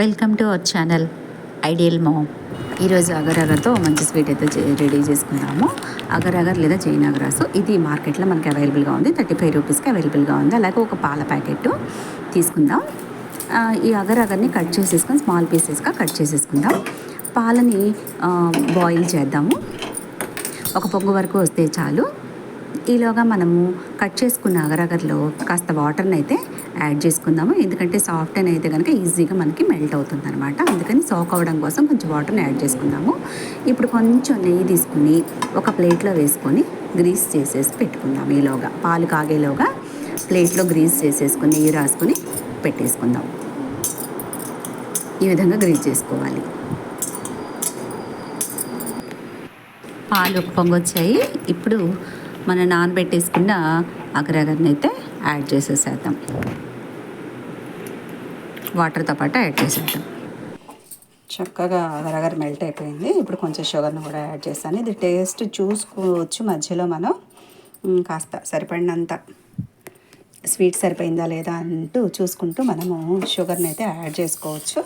Welcome to our channel ideal mom. ఈరోజు agar అగర్తో మంచి స్వీట్ అయితే రెడీ చేసుకున్నాము. అగర్ అగర్ లేదా చైనా గ్రాసు. ఇది మార్కెట్లో మనకి అవైలబుల్గా ఉంది. థర్టీ ఫైవ్ రూపీస్కి అవైలబుల్గా ఉంది. అలాగే ఒక పాల ప్యాకెట్ తీసుకుందాం. ఈ అగరగర్ని కట్ చేసేసుకొని స్మాల్ పీసెస్గా కట్ చేసేసుకుందాం. పాలని బాయిల్ చేద్దాము. ఒక పొంగు వరకు వస్తే చాలు. ఈలోగా మనము కట్ చేసుకున్న అగరగర్లో కాస్త వాటర్ని అయితే యాడ్ చేసుకుందాము. ఎందుకంటే సాఫ్ట్ అని అయితే కనుక ఈజీగా మనకి మెల్ట్ అవుతుంది అనమాట అందుకని సోక్ అవ్వడం కోసం కొంచెం వాటర్ని యాడ్ చేసుకుందాము. ఇప్పుడు కొంచెం నెయ్యి తీసుకుని ఒక ప్లేట్లో వేసుకొని గ్రీస్ చేసేసి పెట్టుకుందాం ఈలోగా. పాలు కాగేలోగా ప్లేట్లో గ్రీస్ చేసేసుకుని నెయ్యి రాసుకొని పెట్టేసుకుందాం. ఈ విధంగా గ్రీస్ చేసుకోవాలి. పాలు ఒక పొంగొచ్చాయి. ఇప్పుడు మన నానబెట్టేసుకున్న అగ్రగర్ని అయితే యాడ్ చేసేసేద్దాం. వాటర్తో పాటు యాడ్ చేసేద్దాం. చక్కగా అగరగర మెల్ట్ అయిపోయింది. ఇప్పుడు కొంచెం షుగర్ని కూడా యాడ్ చేస్తాను. ఇది టేస్ట్ చూసుకోవచ్చు మధ్యలో మనం. కాస్త సరిపడినంత స్వీట్ సరిపోయిందా లేదా అంటూ చూసుకుంటూ మనము షుగర్ని అయితే యాడ్ చేసుకోవచ్చు.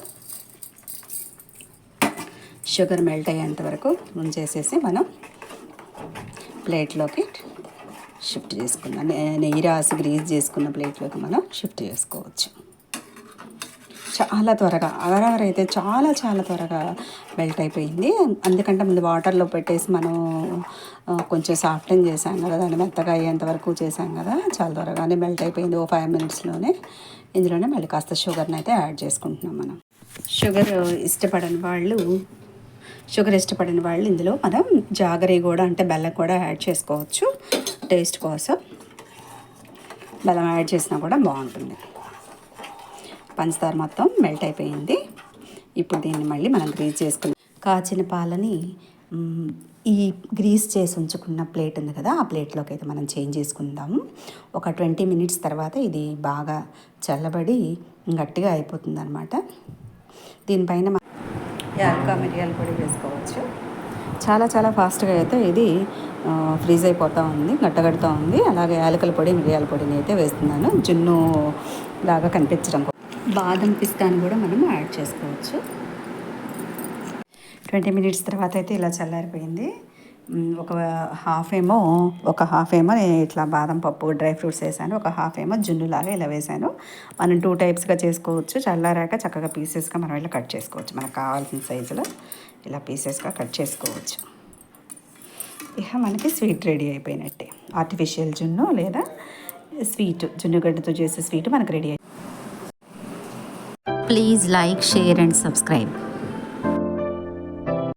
షుగర్ మెల్ట్ అయ్యేంత వరకు ఉంచేసేసి మనం ప్లేట్లోకి షిఫ్ట్ చేసుకుందాం నెయ్యి రాసి గ్రీజ్ చేసుకున్న ప్లేట్లోకి మనం షిఫ్ట్ చేసుకోవచ్చు. చాలా త్వరగా అగరగర అయితే చాలా చాలా త్వరగా మెల్ట్ అయిపోయింది. అందుకంటే ముందు వాటర్లో పెట్టేసి మనం కొంచెం సాఫ్టన్ చేసాం కదా దాన్ని మెత్తగా అయ్యేంత వరకు చేసాం కదా చాలా త్వరగానే మెల్ట్ అయిపోయింది. ఓ ఫైవ్ మినిట్స్లోనే ఇందులోనే మళ్ళీ కాస్త షుగర్ని అయితే యాడ్ చేసుకుంటున్నాం మనం. షుగర్ ఇష్టపడని వాళ్ళు షుగర్ ఇష్టపడిన వాళ్ళు ఇందులో మనం జాగరీ కూడా అంటే బెల్లం కూడా యాడ్ చేసుకోవచ్చు. టేస్ట్ కోసం బెల్లం యాడ్ చేసినా కూడా బాగుంటుంది. పంచదార మొత్తం మెల్ట్ అయిపోయింది. ఇప్పుడు దీన్ని మళ్ళీ మనం గ్రీజ్ చేసుకుని కాచిన పాలని ఈ గ్రీస్ చేసి ఉంచుకున్న ప్లేట్ ఉంది కదా ఆ ప్లేట్లోకి అయితే మనం చేంజ్ చేసుకుందాము ఒక ట్వంటీ మినిట్స్ తర్వాత ఇది బాగా చల్లబడి గట్టిగా అయిపోతుంది అనమాట దీనిపైన మ- మిరియాలు మిరియాల పొడి వేసుకోవచ్చు. చాలా చాలా ఫాస్ట్గా అయితే ఇది ఫ్రీజ్ అయిపోతూ ఉంది గట్టగడుతూ ఉంది. అలాగే యాలకల పొడి మిరియాల పొడిని అయితే వేస్తున్నాను. జున్ను లాగా కనిపించడం బాదం పిస్తాను కూడా మనం యాడ్ చేసుకోవచ్చు. ట్వంటీ మినిట్స్ తర్వాత అయితే ఇలా చల్లారిపోయింది. ఒక హాఫ్ ఏమో ఒక హాఫ్ ఏమో నేను ఇట్లా బాదం పప్పు డ్రై ఫ్రూట్స్ వేసాను. ఒక హాఫ్ ఏమో జున్నులాగా ఇలా వేసాను. మనం టూ టైప్స్గా చేసుకోవచ్చు. చల్లారాక చక్కగా పీసెస్గా మనం ఇలా కట్ చేసుకోవచ్చు. మనకు కావాల్సిన సైజులో ఇలా పీసెస్గా కట్ చేసుకోవచ్చు. ఇక మనకి స్వీట్ రెడీ అయిపోయినట్టే. ఆర్టిఫిషియల్ జున్ను లేదా స్వీట్ జున్నుగడ్డతో చేసే స్వీట్ మనకు రెడీ అయి please like share and subscribe